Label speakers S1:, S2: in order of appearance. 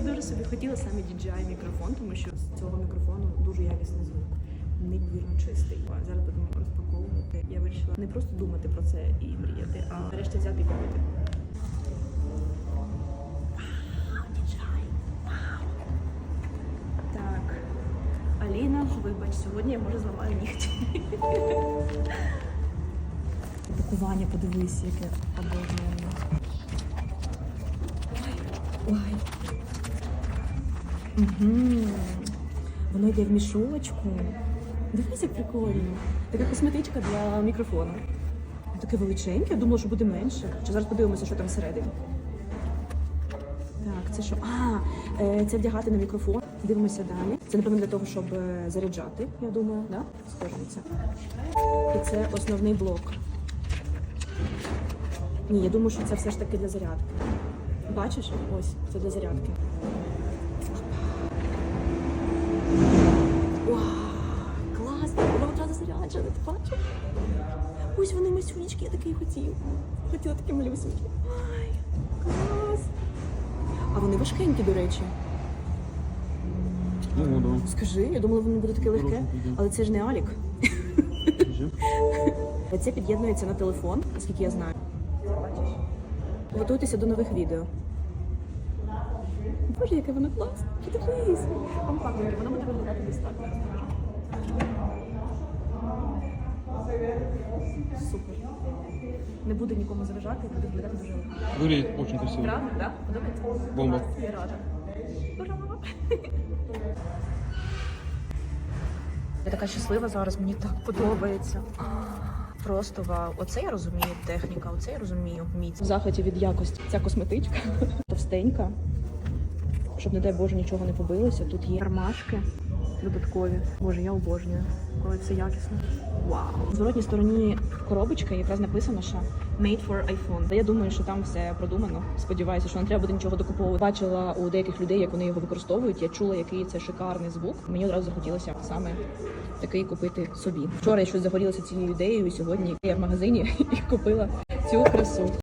S1: Я дуже собі хотіла саме DJI мікрофон, тому що з цього мікрофону дуже якісний звук. Неймовірно чистий. Зараз будемо розпаковувати. Я вирішила не просто думати про це і мріяти, а нарешті взяти і купити. Аліна, вибач, сьогодні я може зламаю нігті. Пакування, подивись, яке обожнює. Ой. Угу. Воно йде в мішочку. Дивись, як прикольно. Така косметичка для мікрофону. Таке величеньке, я думала, що буде менше. Чи зараз подивимося, що там всередині. Так, це що? А, е, це вдягати на мікрофон. Дивимося далі. Це, напевно, для того, щоб е, заряджати, я думаю, да? Схоже. І це основний блок. Ні, я думаю, що це все ж таки для зарядки. Бачиш? Ось, це для зарядки. Заряджене, ти бачиш? Ось вони масюнечки, я такий хотів. Хотіла такі малюсенькі. Ай, клас! А вони важкенькі, до речі.
S2: Ну, да.
S1: Скажи, я думала, воно буде таке легке, але це ж не Алік. Це під'єднується на телефон, наскільки я знаю. Готуйтеся до нових відео. Боже, яке воно класне. Подивись. Компактне, воно буде виглядати десь так. Супер. Не буде нікому заважати, буде виглядати дуже легко.
S2: Выглядит очень красиво.
S1: Правда, так? Подобається?
S2: Бомба.
S1: Я рада. Ура! Я така щаслива зараз, мені так подобається. Просто вау. Оце я розумію техніка, оце я розумію міць. В захваті від якості. Ця косметичка товстенька. Щоб, не дай Боже, нічого не побилося. Тут є кармашки додаткові. Боже, я обожнюю, коли це якісно. Вау. В зворотній стороні коробочка якраз написано, що made for iPhone. Та я думаю, що там все продумано. Сподіваюся, що не треба буде нічого докуповувати. Бачила у деяких людей, як вони його використовують. Я чула, який це шикарний звук. Мені одразу захотілося саме такий купити собі. Вчора я щось загорілася цією ідеєю, і сьогодні я в магазині і купила цю красу.